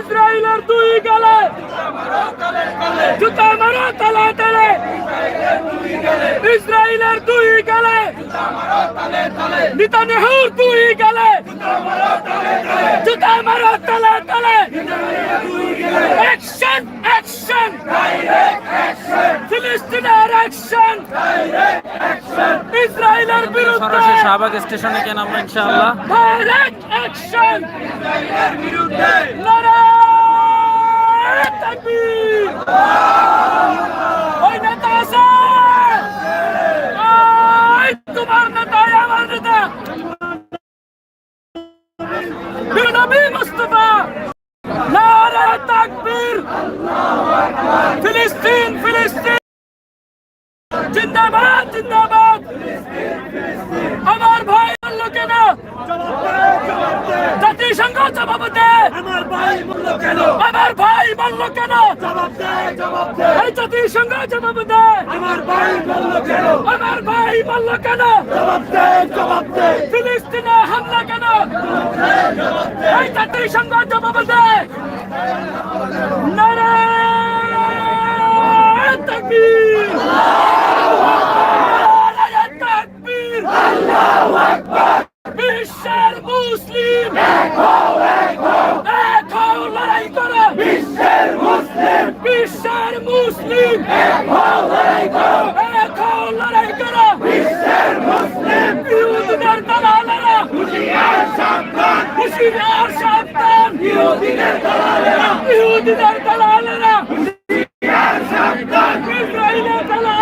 ইসরায়েলের দুই গালে। জুতা মারো তালে তালে। ইসরায়েলের দুই গালে। নেতানিয়াহুর দুই গালে। জুতা মারো তালে তালে। অ্যাকশন অ্যাকশন ফিলিস্তিনের অ্যাকশন ইসরায়েলের বিরুদ্ধে। সরাসরি শাহবাগ স্টেশনে কেন আমরা ইনশাআল্লাহ। অ্যাকশন ইসরায়েলের বিরুদ্ধে তোমার নেতা আমার নেতা। বিনবী মুস্তাফা নারায় তাকবীর। ফিলিস্তিন ফিলিস্তিন। জিন্দাবাদ জিন্দাবাদ। আমার ভাই জাতিসংঘ জবাব দে। আমার ভাই বলল কেন? আমার ভাই বলল কেন? জবাব দে জবাব দে। এই জাতিসংঘ জবাব দে। আমার ভাই বলল কেন? ভাই বলল কেন? জবাব দে জবাব দে ফিলিস্তিনে হামলা কেন? এই জাতিসংঘ জবাব দে। বিশ্বের মুসলিম। লড়াই করো। বিশ্বের মুসলিম। বিশ্বের মুসলিম। এক হও লড়াই করো। এক হও লড়াই করো। ইহুদিদের সন্তান। ইহুদিদের দালালেরা। ইহুদিদের দালালেরা।